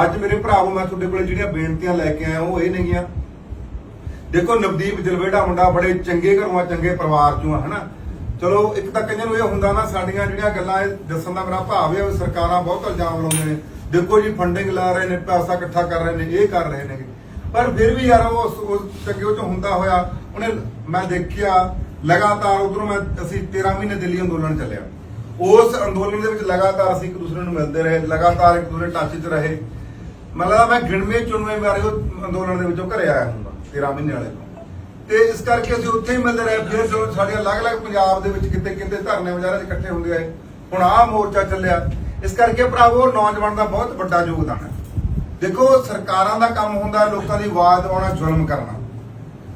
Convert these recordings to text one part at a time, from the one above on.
ਅੱਜ ਮੇਰੇ ਭਰਾਵੋ, ਮੈਂ ਤੁਹਾਡੇ ਕੋਲ ਜਿਹੜੀਆਂ ਬੇਨਤੀਆਂ ਲੈ ਕੇ ਆਇਆ, ਉਹ ਇਹ ਨੇਗੀਆਂ। ਦੇਖੋ, ਨਵਦੀਪ ਜਲਵੇੜਾ ਮੁੰਡਾ ਬੜੇ ਚੰਗੇ ਘਰੋਂ ਚੰਗੇ ਪਰਿਵਾਰ ਚੋਂ ਆ, ਹਨਾ? ਚਲੋ, ਇੱਕ ਤਾਂ ਕਈਆਂ ਨੂੰ ਇਹ ਹੁੰਦਾ ਨਾ, ਸਾਡੀਆਂ ਜਿਹੜੀਆਂ ਗੱਲਾਂ ਦੱਸਣ ਦਾ ਮੇਰਾ ਭਾਵ ਹੈ ਸਰਕਾਰਾਂ ਬਹੁਤ ਇਲਜ਼ਾਮ ਲਾਉਂਦੇ ਨੇ। ਦੇਖੋ ਜੀ ਫੰਡਿੰਗ ਲਾ ਰਹੇ ਨੇ, ਪੈਸਾ ਇਕੱਠਾ ਕਰ ਰਹੇ ਨੇ, ਇਹ ਕਰ ਰਹੇ ਨੇ ਪਰ ਫਿਰ ਵੀ ਯਾਰ, ਉਹ ਚੰਗੇ ਉਹ ਚ ਹੁੰਦਾ ਹੋਇਆ, ਉਹਨੇ ਮੈਂ ਦੇਖਿਆ, ਲਗਾਤਾਰ ਉਧਰੋਂ ਮੈਂ, ਅਸੀਂ 13 ਮਹੀਨੇ ਦਿੱਲੀ ਅੰਦੋਲਨ ਚੱਲਿਆ। ਉਸ ਅੰਦੋਲਨ ਦੇ ਵਿੱਚ ਲਗਾਤਾਰ ਅਸੀਂ ਇੱਕ ਦੂਸਰੇ ਨੂੰ ਮਿਲਦੇ ਰਹੇ, ਲਗਾਤਾਰ ਇੱਕ ਦੂਸਰੇ ਟੱਚ 'ਚ ਰਹੇ। ਮਤਲਬ ਮੈਂ ਗਿਣਵੇਂ, ਚੁਣਵੇਂ ਮਾਰੇ ਉਹ ਅੰਦੋਲਨ ਦੇ ਵਿੱਚੋਂ ਘਰੇ ਆਇਆ ਹੁੰਦਾ 13 ਮਹੀਨੇ ਵਾਲੇ ਤੋਂ। ਤੇ ਇਸ ਕਰਕੇ ਅਸੀਂ ਉੱਥੇ ਹੀ ਮਿਲਦੇ ਰਹੇ, ਫਿਰ ਜੋ ਸਾਡੇ ਅਲੱਗ-ਅਲੱਗ ਪੰਜਾਬ ਦੇ ਵਿੱਚ ਕਿਤੇ ਕਿਤੇ ਧਰਨੇ ਵਗੈਰਾ 'ਚ ਇਕੱਠੇ ਹੁੰਦੇ ਆਏ। ਹੁਣ ਆਹ ਮੋਰਚਾ ਚੱਲਿਆ। ਇਸ ਕਰਕੇ ਭਰਾਵੋ, ਨੌਜਵਾਨ ਦਾ ਬਹੁਤ ਵੱਡਾ ਯੋਗਦਾਨ ਹੈ। ਦੇਖੋ, ਸਰਕਾਰਾਂ ਦਾ ਕੰਮ ਹੁੰਦਾ ਲੋਕਾਂ ਦੀ ਆਵਾਜ਼ ਦਬਾਉਣਾ ਜ਼ੁਲਮ ਕਰਨਾ।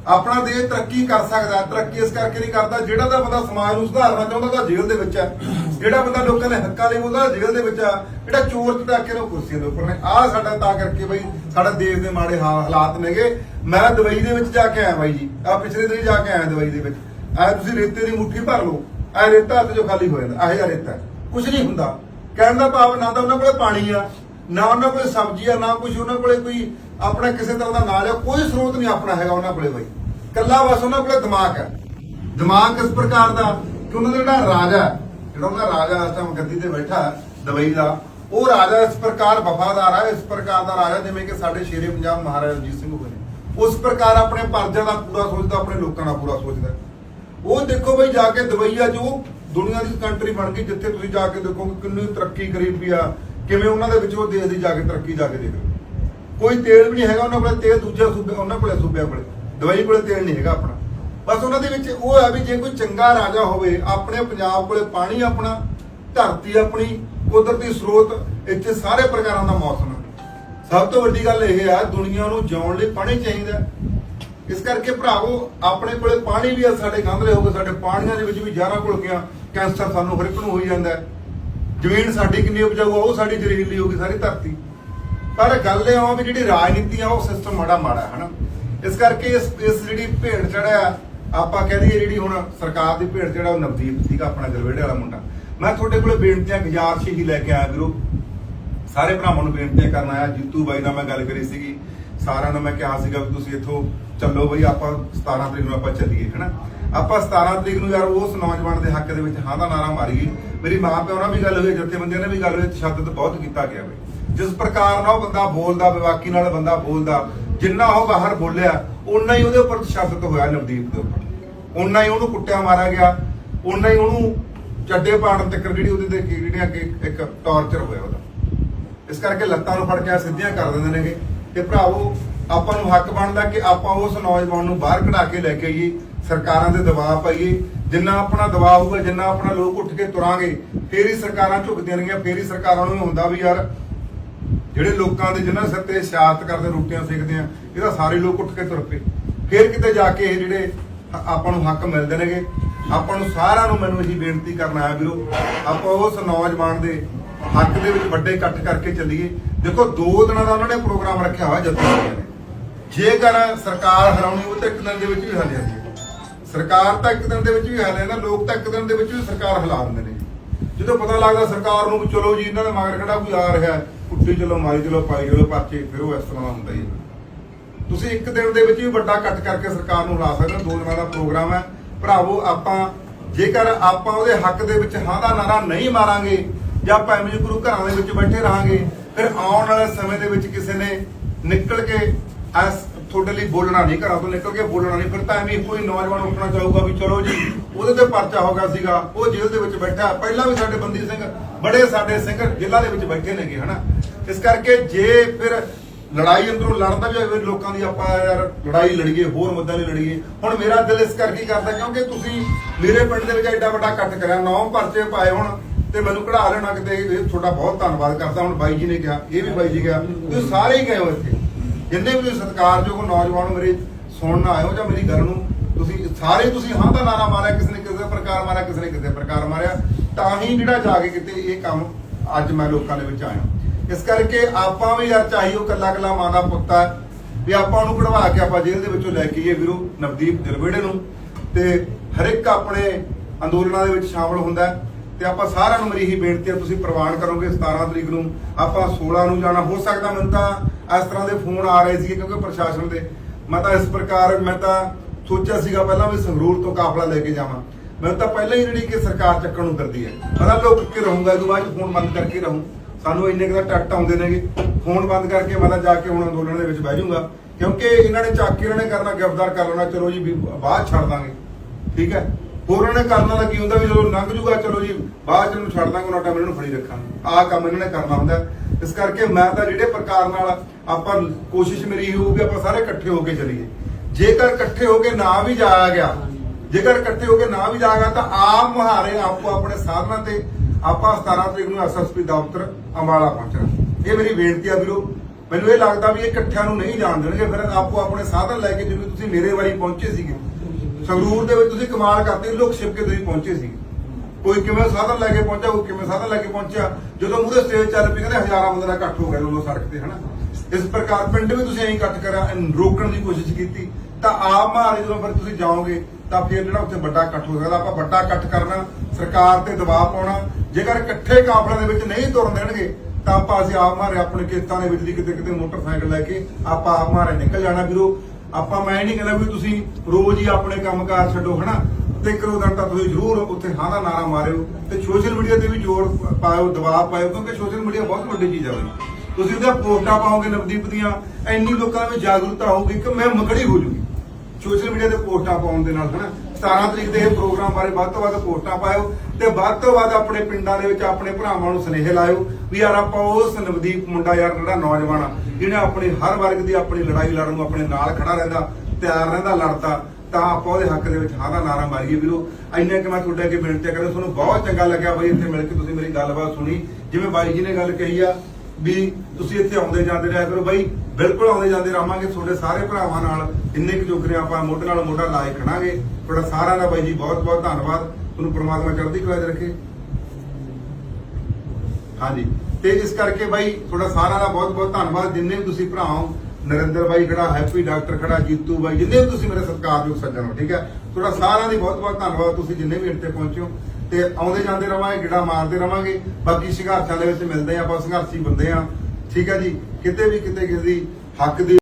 ਆਪਣਾ ਦੇਸ਼ ਤਰੱਕੀ ਕਰ ਸਕਦਾ ਤਰੱਕੀ ਇਸ ਕਰਕੇ ਨਹੀਂ ਕਰਦਾ, ਜਿਹੜਾ ਤਾਂ ਬੰਦਾ ਸਮਾਜ ਨੂੰ ਸੁਧਾਰਨਾ ਚਾਹੁੰਦਾ ਤਾਂ ਜੇਲ੍ਹ ਦੇ ਵਿੱਚ ਹੈ। ਜਿਹੜਾ ਬੰਦਾ ਲੋਕਾਂ ਦੇ ਹੱਕਾਂ ਲਈ ਬੋਲਦਾ ਜੇਲ੍ਹ ਦੇ ਵਿੱਚ ਆ ਜਿਹੜਾ ਚੋਰ ਚਟਾਕੇ ਨੂੰ ਕੁਰਸੀਆਂ ਦੇ ਉੱਪਰ ਨੇ ਆਹ ਸਾਡਾ ਤਾਂ ਕਰਕੇ ਬਈ ਸਾਡਾ ਦੇਸ਼ ਦੇ ਮਾੜੇ ਹਾਲਾਤ ਨੇਗੇ। ਮੈਂ ਦੁਬਈ ਦੇ ਵਿੱਚ ਜਾ ਕੇ ਆਇਆ ਬਾਈ ਜੀ ਆ ਪਿਛਲੇ ਦਿਨ ਜਾ ਕੇ ਆਇਆ ਦੁਬਈ ਦੇ ਵਿੱਚ। ਆ ਤੁਸੀਂ ਰੇਤੇ ਦੀ ਮੁੱਠੀ ਭਰ ਲਓ ਆ ਰੇਤਾ ਹੱਥ ਜੋ ਖਾਲੀ ਹੋ ਜਾਂਦਾ ਆਹ ਰੇਤਾ ਕੁਝ ਨਹੀਂ ਹੁੰਦਾ। ਕਹਿਣ ਦਾ ਭਾਵ ਨਾ ਤਾਂ ਉਹਨਾਂ ਕੋਲ ਪਾਣੀ ਆ ਨਾ ਉਹਨਾਂ ਕੋਲ ਸਬਜ਼ੀ ਆ ਨਾ ਕੁਝ ਉਹਨਾਂ ਕੋਲੇ ਕੋਈ ਆਪਣਾ ਕਿਸੇ ਤਰ੍ਹਾਂ ਦਾ ਨਾਲ ਆ ਕੋਈ ਸਰੋਤ ਨਹੀਂ ਆਪਣਾ ਹੈਗਾ ਉਹਨਾਂ ਕੋਲੇ ਬਾਈ। ਕੱਲਾ ਬਸ ਉਹਨਾਂ ਕੋਲੇ ਦਿਮਾਗ ਹੈ। ਦਿਮਾਗ ਕਿਸ ਪ੍ਰਕਾਰ ਦਾ? ਕਿ ਉਹਨਾਂ ਦਾ ਜਿਹੜਾ ਰਾਜਾ ਹੈ, ਜਿਹੜਾ ਉਹਨਾਂ ਦਾ ਰਾਜਾ ਇਸ ਟਾਈਮ ਗੱਦੀ ਤੇ ਬੈਠਾ ਹੈ, ਦੁਬਈ ਦਾ ਉਹ ਰਾਜਾ ਇਸ ਪ੍ਰਕਾਰ ਵਫਾਦਾਰ ਹੈ ਇਸ ਪ੍ਰਕਾਰ ਦਾ ਰਾਜਾ ਜਿਵੇਂ ਕਿ ਸਾਡੇ ਸ਼ੇਰੇ ਪੰਜਾਬ ਮਹਾਰਾਜਾ ਰਣਜੀਤ ਸਿੰਘ ਹੋਏ ਨੇ। ਉਸ ਪ੍ਰਕਾਰ ਆਪਣੇ ਪਰਜਾ ਦਾ ਪੂਰਾ ਸੋਚਦਾ ਆਪਣੇ ਲੋਕਾਂ ਦਾ ਪੂਰਾ ਸੋਚਦਾ ਉਹ ਦੇਖੋ ਬਈ ਜਾ ਕੇ ਦੁਬਈ ਆ ਜੋ ਦੁਨੀਆ ਦੀ ਕੰਟਰੀ ਬਣ ਗਈ ਜਿੱਥੇ ਤੁਸੀਂ ਜਾ ਕੇ ਦੇਖੋ ਕਿ ਕਿੰਨੀ ਤਰੱਕੀ ਕਰੀ ਪਈ ਆ ਕਿਵੇਂ ਉਹਨਾਂ ਦੇ ਵਿੱਚ ਉਹ ਦੇਸ਼ ਦੀ ਜਾ ਕੇ ਤਰੱਕੀ ਜਾ ਕੇ ਦੇਖੋ ਕੋਈ ਤੇਲ ਵੀ ਨਹੀਂ ਹੈਗਾ ਉਹਨਾਂ ਕੋਲ ਤੇਲ ਦੂਜੇ ਸੂਬੇ ਉਹਨਾਂ ਕੋਲੇ ਸੂਬਿਆਂ ਕੋਲੇ। ਦਵਾਈ ਕੋਲੇ ਤੇਲ ਨਹੀਂ ਹੈਗਾ ਆਪਣਾ। ਬਸ ਉਹਨਾਂ ਦੇ ਵਿੱਚ ਉਹ ਹੈ ਵੀ ਜੇ ਕੋਈ ਚੰਗਾ ਰਾਜਾ ਹੋਵੇ, ਆਪਣੇ ਪੰਜਾਬ ਕੋਲੇ ਪਾਣੀ ਆਪਣਾ, ਧਰਤੀ ਆਪਣੀ, ਕੁਦਰਤੀ ਸਰੋਤ, ਇੱਥੇ ਸਾਰੇ ਪ੍ਰਕਾਰਾਂ ਦਾ ਮੌਸਮ ਹੈ। ਸਭ ਤੋਂ ਵੱਡੀ ਗੱਲ ਇਹ ਹੈ ਦੁਨੀਆ ਨੂੰ ਜਿਉਣ ਲਈ ਪਾਣੀ ਚਾਹੀਦਾ ਇਸ ਕਰਕੇ ਭਰਾਵੋ, ਆਪਣੇ ਕੋਲੇ ਪਾਣੀ ਵੀ ਆ, ਸਾਡੇ ਗੰਧਲੇ ਹੋ ਗਏ, ਸਾਡੇ ਪਾਣੀਆਂ ਦੇ ਵਿੱਚ ਵੀ ਜ਼ਹਿਰਾਂ ਘੁਲ ਗਿਆ ਕੈਂਸਰ ਸਾਨੂੰ ਹਰ ਇੱਕ ਨੂੰ ਹੋਈ ਜਾਂਦਾ ਜ਼ਮੀਨ ਸਾਡੀ ਕਿੰਨੀ ਉਪਜਾਊ ਉਹ ਸਾਡੀ ਜ਼ਹਿਰੀਲੀ ਹੋ ਗਈ ਸਾਰੀ ਧਰਤੀ। ਪਰ ਗੱਲ ਇਹ ਆ ਵੀ ਜਿਹੜੀ ਰਾਜਨੀਤੀ ਆ, ਉਹ ਸਿਸਟਮ ਮਾੜਾ ਮਾੜਾ ਹੈ ਨਾ ਇਸ ਕਰਕੇ ਇਸ ਇਸ ਜਿਹੜੀ ਭੇਡ ਚੜਿਆ ਆਪਾਂ ਕਹਿ ਦਈਏ ਜਿਹੜੀ ਹੁਣ ਸਰਕਾਰ ਦੀ ਭੇਡ ਚੜਾ ਉਹ ਨਵਦੀਪ ਸੀਗਾ, ਆਪਣਾ ਜਲਵੇੜੇ ਵਾਲਾ ਮੁੰਡਾ। ਮੈਂ ਤੁਹਾਡੇ ਕੋਲੇ ਬੇਨਤੀਆਂ ਗੁਜ਼ਾਰਿਸ਼ ਹੀ ਲੈ ਕੇ ਆਇਆ ਵੀਰੋ। ਸਾਰੇ ਭਰਾਵਾਂ ਨੂੰ ਬੇਨਤੀ ਕਰਨ ਆਇਆ। ਜੀਤੂ ਬਾਈ ਨਾਲ ਮੈਂ ਗੱਲ ਕਰੀ ਸੀਗੀ। ਸਾਰਿਆਂ ਨੂੰ ਮੈਂ ਕਿਹਾ ਸੀਗਾ ਵੀ ਤੁਸੀਂ ਇੱਥੋਂ ਚੱਲੋ ਬਈ, ਆਪਾਂ 17 ਤਰੀਕ ਨੂੰ ਆਪਾਂ ਚੱਲੀਏ, ਹਨਾ? ਆਪਾਂ 17 ਤਰੀਕ ਨੂੰ ਯਾਰ ਉਸ ਨੌਜਵਾਨ ਦੇ ਹੱਕ ਦੇ ਵਿੱਚ ਹਾਂ ਦਾ ਨਾਰਾ ਮਾਰੀਏ। ਮੇਰੀ ਮਾਂ ਪਿਓ ਨਾਲ ਵੀ ਗੱਲ ਹੋਈ, ਜਥੇਬੰਦੀਆਂ ਨਾਲ ਵੀ ਗੱਲ ਹੋਈ ਤਸ਼ੱਦਦ ਬਹੁਤ ਕੀਤਾ ਗਿਆ ਬਈ। ਜਿਸ ਪ੍ਰਕਾਰ ਨਾਲ ਉਹ ਬੰਦਾ ਬੋਲਦਾ ਵਿਵਾਕੀ ਨਾਲ ਬੰਦਾ ਬੋਲਦਾ ਜਿੰਨਾ ਉਹ ਬਾਹਰ ਬੋਲਿਆ ਉਨਾ ਹੀ ਉਹਦੇ ਉੱਪਰ ਤਸ਼ੱਦਦ ਹੋਇਆ ਨਵਦੀਪ ਦੇ ਉੱਪਰ। ਉਨਾ ਹੀ ਉਹਨੂੰ ਕੁੱਟਿਆ ਮਾਰਿਆ ਗਿਆ। ਉਨਾ ਹੀ ਉਹਨੂੰ ਚੱਡੇ ਪਾੜਨ ਤੱਕ ਜਿਹੜੀ ਉਹਦੇ ਤੇ ਜਿਹੜੀਆਂ ਅੱਗੇ ਇੱਕ ਟਾਰਚਰ ਹੋਇਆ ਉਹਦਾ। ਇਸ ਕਰਕੇ ਲੱਤਾਂ ਨੂੰ ਫੜ ਕੇ ਸਿੱਧੀਆਂ ਕਰ ਦਿੰਦੇ ਨੇਗੇ ਤੇ ਭਰਾਵੋ, ਆਪਾਂ ਨੂੰ ਹੱਕ ਬਣਦਾ ਕਿ ਆਪਾਂ ਉਸ ਨੌਜਵਾਨ ਨੂੰ ਬਾਹਰ ਕਢਾ ਕੇ ਲੈ ਕੇ ਆਈਏ, ਸਰਕਾਰਾਂ ਦੇ ਦਬਾਅ ਪਾਈਏ। ਜਿੰਨਾ ਆਪਣਾ ਦਬਾਅ ਹੋਊਗਾ, ਜਿੰਨਾ ਆਪਣਾ ਲੋਕ ਉੱਠ ਕੇ ਤੁਰਾਂਗੇ, ਫੇਰ ਹੀ ਸਰਕਾਰਾਂ ਝੁਕਦੀਆਂ ਨੇਗੀਆਂ, ਫੇਰ ਹੀ ਸਰਕਾਰਾਂ ਨੂੰ ਇਹ ਹੁੰਦਾ ਵੀ ਯਾਰ ਜਿਹੜੇ ਲੋਕਾਂ ਦੇ ਜਿਨ੍ਹਾਂ ਸਿਰ ਤੇ ਸਿਆਸਤ ਕਰਦੇ, ਰੋਟੀਆਂ ਸੇਕਦੇ ਆ, ਇਹਦਾ ਸਾਰੇ ਲੋਕ ਉੱਠ ਕੇ ਤੁਰ ਪਏ। ਫਿਰ ਕਿਤੇ ਜਾ ਕੇ ਇਹ ਜਿਹੜੇ ਆਪਾਂ ਨੂੰ ਹੱਕ ਮਿਲਦੇ ਨੇਗੇ। ਆਪਾਂ ਨੂੰ ਸਾਰਿਆਂ ਨੂੰ ਮੈਨੂੰ ਇਹੀ ਬੇਨਤੀ ਕਰਨਾ ਹੈ ਵੀਰੋ, ਆਪਾਂ ਉਸ ਨੌਜਵਾਨ ਦੇ ਹੱਕ ਦੇ ਵਿੱਚ ਵੱਡੇ ਇਕੱਠ ਕਰਕੇ ਚੱਲੀਏ। ਦੇਖੋ, ਦੋ ਦਿਨਾਂ ਦਾ ਉਹਨਾਂ ਨੇ ਪ੍ਰੋਗਰਾਮ ਰੱਖਿਆ ਹੋਇਆ ਜਥੇਬੰਦੀਆਂ ਨੇ। ਜੇਕਰ ਸਰਕਾਰ ਹਰਾਉਣੀ ਉਹ ਤਾਂ ਇੱਕ ਦਿਨ ਦੇ ਵਿੱਚ ਵੀ ਹਲ ਜਾਂਦੀ ਹੈ। ਸਰਕਾਰ ਤਾਂ ਇੱਕ ਦਿਨ ਦੇ ਵਿੱਚ ਵੀ ਹਲ ਜਾਂਦਾ ਲੋਕ ਤਾਂ ਇੱਕ ਦਿਨ ਦੇ ਵਿੱਚ ਵੀ ਸਰਕਾਰ ਹਿਲਾ ਦਿੰਦੇ ਨੇ। ਜਦੋਂ ਪਤਾ ਲੱਗਦਾ ਸਰਕਾਰ ਨੂੰ ਵੀ ਚਲੋ ਜੀ, ਇਹਨਾਂ ਦੇ ਮਗਰ ਕਿਹੜਾ ਕੋਈ ਆ ਰਿਹਾ ਕੁੱਟੀ ਚਲੋ, ਮਾਰੀ ਚਲੋ, ਪਾਈ ਚਲੋ, ਪਰਚੇ, ਫਿਰ ਉਹ ਇਸ ਤਰ੍ਹਾਂ ਦਾ ਹੁੰਦਾ ਹੀ ਤੁਸੀਂ ਇੱਕ ਦਿਨ ਦੇ ਵਿੱਚ ਵੀ ਵੱਡਾ ਇਕੱਠ ਕਰਕੇ ਸਰਕਾਰ ਨੂੰ ਹਿਲਾ ਸਕਦੇ ਹੋ, ਦੋ ਦਿਨਾਂ ਦਾ ਪ੍ਰੋਗਰਾਮ ਹੈ। ਭਰਾਵੋ, ਆਪਾਂ, ਜੇਕਰ ਆਪਾਂ ਉਹਦੇ ਹੱਕ ਦੇ ਵਿੱਚ ਹਾਂ ਦਾ ਨਾਰਾ ਨਹੀਂ ਮਾਰਾਂਗੇ, ਜਾਂ ਭਾਵੇਂ ਗੁਰੂ ਘਰਾਂ ਦੇ ਵਿੱਚ ਬੈਠੇ ਰਹਾਂਗੇ, ਫਿਰ ਆਉਣ ਵਾਲੇ ਸਮੇਂ ਦੇ ਵਿੱਚ ਕਿਸੇ ਨੇ ਨਿਕਲ ਕੇ ਐਸ ਤੁਹਾਡੇ ਲਈ ਬੋਲਣਾ ਨਹੀਂ, ਘਰਾਂ ਤੋਂ ਨਿਕਲ ਕੇ ਬੋਲਣਾ ਨਹੀਂ, ਫਿਰ ਤਾਂ ਐਵੇਂ ਕੋਈ ਨੌਜਵਾਨ ਉੱਠਣਾ ਚਾਹੂਗਾ ਵੀ ਚਲੋ ਜੀ, ਉਹਦੇ ਤੇ ਪਰਚਾ ਹੋ ਗਿਆ ਸੀਗਾ, ਉਹ ਜੇਲ੍ਹ ਦੇ ਵਿੱਚ ਬੈਠਾ, ਪਹਿਲਾਂ ਵੀ ਸਾਡੇ ਬੰਦੀ ਸਿੰਘ, ਬੜੇ ਸਾਡੇ ਸਿੰਘ ਜੇਲ੍ਹਾਂ ਦੇ ਵਿੱਚ ਬੈਠੇ ਨੇਗੇ, ਹਨਾ? ਇਸ ਕਰਕੇ ਜੇ ਫਿਰ ਲੜਾਈ ਅੰਦਰੋਂ ਲੜਦਾ ਵੀ ਹੋਵੇ ਲੋਕਾਂ ਦੀ ਆਪਾਂ ਯਾਰ ਲੜਾਈ ਲੜੀਏ, ਹੋਰ ਮੁੱਦਾ ਲਈ ਲੜੀਏ। ਹੁਣ ਮੇਰਾ ਦਿਲ ਇਸ ਕਰਕੇ ਕਰਦਾ ਕਿਉਂਕਿ ਤੁਸੀਂ ਮੇਰੇ ਪਿੰਡ ਦੇ ਵਿੱਚ ਐਡਾ ਵੱਡਾ ਇਕੱਠ ਕਰਿਆ, ਨੌ ਪਰਚੇ ਪਾਏ ਹੁਣ ਤੇ ਮੈਨੂੰ ਕਢਾ ਲੈਣਾ ਕਿਤੇ, ਇਹ ਤੁਹਾਡਾ ਬਹੁਤ ਧੰਨਵਾਦ ਕਰਦਾ। ਹੁਣ ਬਾਈ ਜੀ ਨੇ ਕਿਹਾ, ਇਹ ਵੀ ਬਾਈ ਜੀ ਕਿਹਾ, ਤੁਸੀਂ ਸਾਰੇ ਹੀ ਗਏ ਹੋ ਇੱਥੇ। ਜਿੰਨੇ ਵੀ ਤੁਸੀਂ ਸਤਿਕਾਰਯੋਗ ਨੌਜਵਾਨ ਮੇਰੇ ਸੁਣਨ ਆਏ ਹੋ ਜਾਂ ਮੇਰੀ ਗੱਲ ਨੂੰ, ਤੁਸੀਂ ਸਾਰੇ ਤੁਸੀਂ ਹਾਂ ਦਾ ਨਾਰਾ ਮਾਰਿਆ, ਕਿਸੇ ਨੇ ਕਿਸੇ ਪ੍ਰਕਾਰ ਮਾਰਿਆ, ਕਿਸੇ ਨੇ ਕਿਸੇ ਪ੍ਰਕਾਰ ਮਾਰਿਆ, ਤਾਂ ਹੀ ਜਿਹੜਾ ਜਾ ਕੇ ਕਿਤੇ ਇਹ ਕੰਮ ਅੱਜ ਮੈਂ ਲੋਕਾਂ ਦੇ ਵਿੱਚ ਆਇਆ। ਇਸ ਕਰਕੇ ਆਪਾਂ ਵੀ ਯਾਰ ਚਾਹੀਓ ਕੱਲਾ ਕੱਲਾ ਮਾਂ ਦਾ ਪੁੱਤ ਹੈ ਵੀ ਆਪਾਂ ਉਹਨੂੰ ਕਢਵਾ ਕੇ ਆਪਾਂ ਜੇਲ੍ਹ ਦੇ ਵਿੱਚੋਂ ਲੈ ਕੇ ਆਈਏ ਵੀਰੋ ਨਵਦੀਪ ਦਿਲਵੇੜੇ ਨੂੰ। ਤੇ ਹਰ ਇੱਕ ਆਪਣੇ ਅੰਦੋਲਨਾਂ ਦੇ ਵਿੱਚ ਸ਼ਾਮਲ ਹੁੰਦਾ ਤੇ ਆਪਾਂ ਸਾਰਿਆਂ ਨੂੰ ਮੇਰੀ ਇਹੀ ਬੇਨਤੀ ਹੈ, ਤੁਸੀਂ ਪ੍ਰਵਾਨ ਕਰੋਗੇ 17 ਤਰੀਕ ਨੂੰ। ਆਪਾਂ 16 ਨੂੰ ਜਾਣਾ ਹੋ ਸਕਦਾ, ਮੈਨੂੰ ਤਾਂ ਇਸ ਤਰ੍ਹਾਂ ਦੇ ਫੋਨ ਆ ਰਹੇ ਸੀ ਕਿਉਂਕਿ ਪ੍ਰਸ਼ਾਸਨ ਦੇ। ਮੈਂ ਤਾਂ ਇਸ ਪ੍ਰਕਾਰ, ਮੈਂ ਤਾਂ ਸੋਚਿਆ ਸੀਗਾ ਪਹਿਲਾਂ ਵੀ ਸੰਗਰੂਰ ਤੋਂ ਕਾਫਲਾ ਲੈ ਕੇ ਜਾਵਾਂ। ਮੈਨੂੰ ਤਾਂ ਪਹਿਲਾਂ ਹੀ ਜਿਹੜੀ ਕਿ ਸਰਕਾਰ ਚੱਕਣ ਨੂੰ ਕਰਦੀ ਹੈ। ਪਤਾ ਲੋਕ ਕੇ ਰਹੂੰਗਾ ਇਹ ਬਾਅਦ 'ਚ ਫੋਨ ਬੰਦ ਕਰਕੇ ਰਹੂੰ। ਸਾਨੂੰ ਇੰਨੇ ਕੁ ਟੱਟ ਆਉਂਦੇ ਨੇਗੇ। ਫੋਨ ਬੰਦ ਕਰਕੇ ਮੈਂ ਤਾਂ ਜਾ ਕੇ ਹੁਣ ਅੰਦੋਲਨ ਦੇ ਵਿੱਚ ਬਹਿ ਜਾਊਂਗਾ। ਕਿਉਂਕਿ ਇਹਨਾਂ ਨੇ ਚੱਕ ਕੇ ਇਹਨਾਂ ਨੇ ਕਰਨਾ, ਗ੍ਰਿਫਤਾਰ ਕਰ ਲੈਣਾ, ਚਲੋ ਜੀ ਬਾਅਦ ਛੱਡ ਦਾਂਗੇ। ਠੀਕ ਹੈ? ਹੋਰ ਉਹਨਾਂ ਨੇ ਕਰਨ ਵਾਲਾ ਕੀ ਹੁੰਦਾ ਵੀ ਜਦੋਂ ਲੰਘ ਜੂਗਾ, ਚਲੋ ਜੀ, ਬਾਅਦ 'ਚ ਇਹਨੂੰ ਛੱਡ ਦਾਂਗੇ, ਉਹਨਾਂ ਟਾਈਮ ਇਹਨਾਂ ਨੂੰ ਫੜੀ ਰੱਖਾਂਗੇ। ਆਹ ਕੰਮ ਇਹਨਾਂ ਨੇ ਕਰਨਾ ਹੁੰਦਾ। ਇਸ ਕਰਕੇ ਮੈਂ ਤਾਂ ਜਿਹੜੇ ਪ੍ਰਕਾਰ ਨਾਲ ਆਪਾਂ ਕੋਸ਼ਿਸ਼ ਮੇਰੀ ਇਹ ਹੋਊਗੀ ਆਪਾਂ ਸਾਰੇ ਇਕੱਠੇ ਹੋ ਕੇ ਚੱਲੀਏ। ਜੇਕਰ ਇਕੱਠੇ ਹੋ ਕੇ ਨਾ ਵੀ ਜਾਇਆ ਗਿਆ, ਜੇਕਰ ਇਕੱਠੇ ਹੋ ਕੇ ਨਾ ਵੀ ਜਾਏਗਾ ਤਾਂ ਆਪ ਮੁਹਾਰੇ ਆਪੋ ਆਪਣੇ ਸਾਧਨਾਂ ਤੇ ਆਪਾਂ 17 ਤਰੀਕ ਨੂੰ ਐਸਐਸਪੀ ਦਫ਼ਤਰ ਅੰਬਾਲਾ ਪਹੁੰਚਣਾ। ਇਹ ਮੇਰੀ ਬੇਨਤੀ ਆ ਵੀਰੋ। ਮੈਨੂੰ ਇਹ ਲੱਗਦਾ ਵੀ ਇਹ ਇਕੱਠਿਆਂ ਨੂੰ ਨਹੀਂ ਜਾਣ ਦੇਣਗੇ, ਫਿਰ ਆਪੋ ਆਪਣੇ ਸਾਧਨ ਲੈ ਕੇ ਜਿਵੇਂ ਤੁਸੀਂ ਮੇਰੇ ਵਾਰੀ ਪਹੁੰਚੇ ਸੀਗੇ। ਸੰਗਰੂਰ ਦੇ ਵਿੱਚ ਤੁਸੀਂ ਕਮਾਲ ਕਰਦੇ ਲੋਕ ਛਿਪ ਕੇ ਤੁਸੀਂ ਪਹੁੰਚੇ ਸੀ ਕੋਈ ਕਿਵੇਂ ਸਾਧਨ ਲੈ ਕੇ ਪਹੁੰਚਿਆ, ਕੋਈ ਕਿਵੇਂ ਸਾਧਨ ਲੈ ਕੇ ਪਹੁੰਚਿਆ, ਜਦੋਂ ਮੂਹਰੇ ਸਟੇਜ ਚੱਲ ਪਈ, ਕਹਿੰਦੇ ਹਜ਼ਾਰਾਂ ਬੰਦੇ ਦਾ ਇਕੱਠ ਹੋ ਗਿਆ ਦੋਨੋਂ ਸੜਕ ਤੇ, ਹਨਾ। ਇਸ ਪ੍ਰਕਾਰ ਪਿੰਡ ਵੀ ਤੁਸੀਂ ਐਂ ਇਕੱਠ ਕਰਿਆ ਰੋਕਣ ਦੀ ਕੋਸ਼ਿਸ਼ ਕੀਤੀ, ਤਾਂ ਆਪ ਮਾਰੇ ਜਦੋਂ ਫਿਰ ਤੁਸੀਂ ਜਾਓਗੇ, ਤਾਂ ਫਿਰ ਜਿਹੜਾ ਉੱਥੇ ਵੱਡਾ ਇਕੱਠ ਹੋ ਸਕਦਾ, ਆਪਾਂ ਵੱਡਾ ਇਕੱਠ ਕਰਨਾ, ਸਰਕਾਰ ਤੇ ਦਬਾਅ ਪਾਉਣਾ ਜੇਕਰ ਇਕੱਠੇ ਕਾਫਲਿਆਂ ਦੇ ਵਿੱਚ ਨਹੀਂ ਤੁਰਨ ਦੇਣਗੇ, ਤਾਂ ਆਪਾਂ ਅਸੀਂ ਆਪ ਮਾਰੇ ਆਪਣੇ ਖੇਤਾਂ ਦੇ ਵਿੱਚ ਦੀ ਕਿਤੇ ਕਿਤੇ ਮੋਟਰਸਾਈਕਲ ਲੈ ਕੇ ਆਪਾਂ ਆਪ ਮਾਰੇ ਨਿਕਲ ਜਾਣਾ ਵੀਰੋ। ਆਪਾਂ ਮੈਂ ਨਹੀਂ ਕਹਿੰਦਾ ਵੀ ਤੁਸੀਂ ਰੋਜ਼ ਹੀ ਆਪਣੇ ਕੰਮਕਾਰ ਛੱਡੋ, ਹਨਾ? ਤੇ ਕਰੋ ਦਿਨ ਤਾਂ ਤੁਸੀਂ ਜ਼ਰੂਰ ਉੱਥੇ ਹਾਂ ਦਾ ਨਾਰਾ ਮਾਰਿਓ ਤੇ ਸੋਸ਼ਲ ਮੀਡੀਆ ਤੇ ਵੀ ਜ਼ੋਰ ਪਾਇਓ, ਦਬਾਅ ਪਾਇਓ, ਕਿਉਂਕਿ ਸੋਸ਼ਲ ਮੀਡੀਆ ਬਹੁਤ ਵੱਡੀ ਚੀਜ਼ ਆ ਬਈ। ਤੁਸੀਂ ਉਹਦਾ ਪੋਸਟਾਂ ਪਾਓਗੇ ਨਵਦੀਪ ਦੀਆਂ, ਇੰਨੀ ਲੋਕਾਂ ਵਿੱਚ ਜਾਗਰੂਕਤਾ ਹੋਊਗੀ ਕਿ ਮੈਂ ਮਕੜੀ ਹੋ ਜੂਗੀ ਸੋਸ਼ਲ ਮੀਡੀਆ ਤੇ ਪੋਸਟਾਂ ਪਾਉਣ ਦੇ ਨਾਲ, ਹਨਾ? 17 ਤਰੀਕ ਦੇ ਇਹ ਪ੍ਰੋਗਰਾਮ ਬਾਰੇ ਵੱਧ ਤੋਂ ਵੱਧ ਪੋਸਟਾਂ ਪਾਇਓ ਤੇ ਵੱਧ ਤੋਂ ਵੱਧ ਆਪਣੇ ਪਿੰਡਾਂ ਦੇ ਵਿੱਚ ਆਪਣੇ ਭਰਾਵਾਂ ਨੂੰ ਸੁਨੇਹੇ ਲਾਇਓ ਵੀ ਯਾਰ ਆਪਾਂ ਉਸ ਨਵਦੀਪ ਮੁੰਡਾ ਯਾਰ ਜਿਹੜਾ ਨੌਜਵਾਨ ਆ, ਜਿਹਨੇ ਆਪਣੀ ਹਰ ਵਰਗ ਦੀ ਆਪਣੀ ਲੜਾਈ ਲੜਨ ਨੂੰ ਆਪਣੇ ਨਾਲ ਖੜਾ ਰਹਿੰਦਾ, ਤਿਆਰ ਰਹਿੰਦਾ, ਲੜਦਾ, ਤਾਂ ਆਪਾਂ ਉਹਦੇ ਹੱਕ ਦੇ ਵਿੱਚ ਹਾਂ ਦਾ ਨਾਰਾ ਮਾਰੀਏ ਵੀਰੋ। ਇੰਨੇ ਕਿ ਮੈਂ ਤੁਹਾਡੇ ਅੱਗੇ ਬੇਨਤੀ ਕਰਾਂ ਤੁਹਾਨੂੰ ਬਹੁਤ ਚੰਗਾ ਲੱਗਿਆ ਬਈ ਇੱਥੇ ਮਿਲ ਕੇ ਤੁਸੀਂ ਮੇਰੀ ਗੱਲਬਾਤ ਸੁਣੀ। ਜਿਵੇਂ ਬਾਈ ਜੀ ਨੇ ਗੱਲ ਕਹੀ ਆ ਵੀ ਤੁਸੀਂ ਇੱਥੇ ਆਉਂਦੇ ਜਾਂਦੇ ਰਿਹਾ ਕਰੋ। ਬਾਈ ਬਿਲਕੁਲ ਆਉਂਦੇ ਜਾਂਦੇ ਰਹਾਂਗੇ ਤੁਹਾਡੇ ਸਾਰੇ ਭਰਾਵਾਂ ਨਾਲ ਇੰਨੇ ਕੁ ਜੋਗਰੇ ਆਪਾਂ ਮੋਢੇ ਨਾਲ ਮੋਢਾ ਲਾਏ ਖੜਾਂਗੇ। ਤੁਹਾਡਾ ਸਾਰਿਆਂ ਦਾ ਬਾਈ ਜੀ ਬਹੁਤ ਬਹੁਤ ਧੰਨਵਾਦ। ਤੁਹਾਨੂੰ ਪ੍ਰਮਾਤਮਾ ਚੜ੍ਹਦੀ ਕਲਾ 'ਚ ਰੱਖੇ। ਹਾਂਜੀ। ਤੇ ਇਸ ਕਰਕੇ ਬਾਈ, ਤੁਹਾਡਾ ਸਾਰਿਆਂ ਦਾ ਬਹੁਤ ਬਹੁਤ ਧੰਨਵਾਦ। ਜਿੰਨੇ ਵੀ ਤੁਸੀਂ ਭਰਾ ਹੋ, ਨਰਿੰਦਰ ਬਾਈ ਖੜਾ, ਹੈਪੀ ਡਾਕਟਰ ਖੜਾ, ਜੀਤੂ ਬਾਈ, ਜਿੰਨੇ ਵੀ ਤੁਸੀਂ ਮੇਰੇ ਸਤਿਕਾਰਯੋਗ ਸੱਜਣ ਹੋ, ਠੀਕ ਹੈ? ਤੁਹਾਡਾ ਸਾਰਿਆਂ ਦੀ ਬਹੁਤ ਬਹੁਤ ਧੰਨਵਾਦ। ਤੁਸੀਂ ਜਿੰਨੇ ਵੀ ਇੱਥੇ ਪਹੁੰਚੇ ਹੋ। ਤੇ ਆਉਂਦੇ ਜਾਂਦੇ ਰਵਾਂਗੇ, ਗਿੜਾ ਮਾਰਦੇ ਰਵਾਂਗੇ। ਬਾਕੀ ਸੰਘਰਸ਼ਾਂ ਦੇ ਵਿੱਚ ਮਿਲਦੇ ਆ ਆਪਾਂ ਸੰਘਰਸ਼ੀ ਬੰਦੇ ਆ ਠੀਕ ਹੈ ਜੀ ਕਿਤੇ ਵੀ ਕਿਤੇ ਕਿਸੇ ਦੀ ਹੱਕ ਦੀ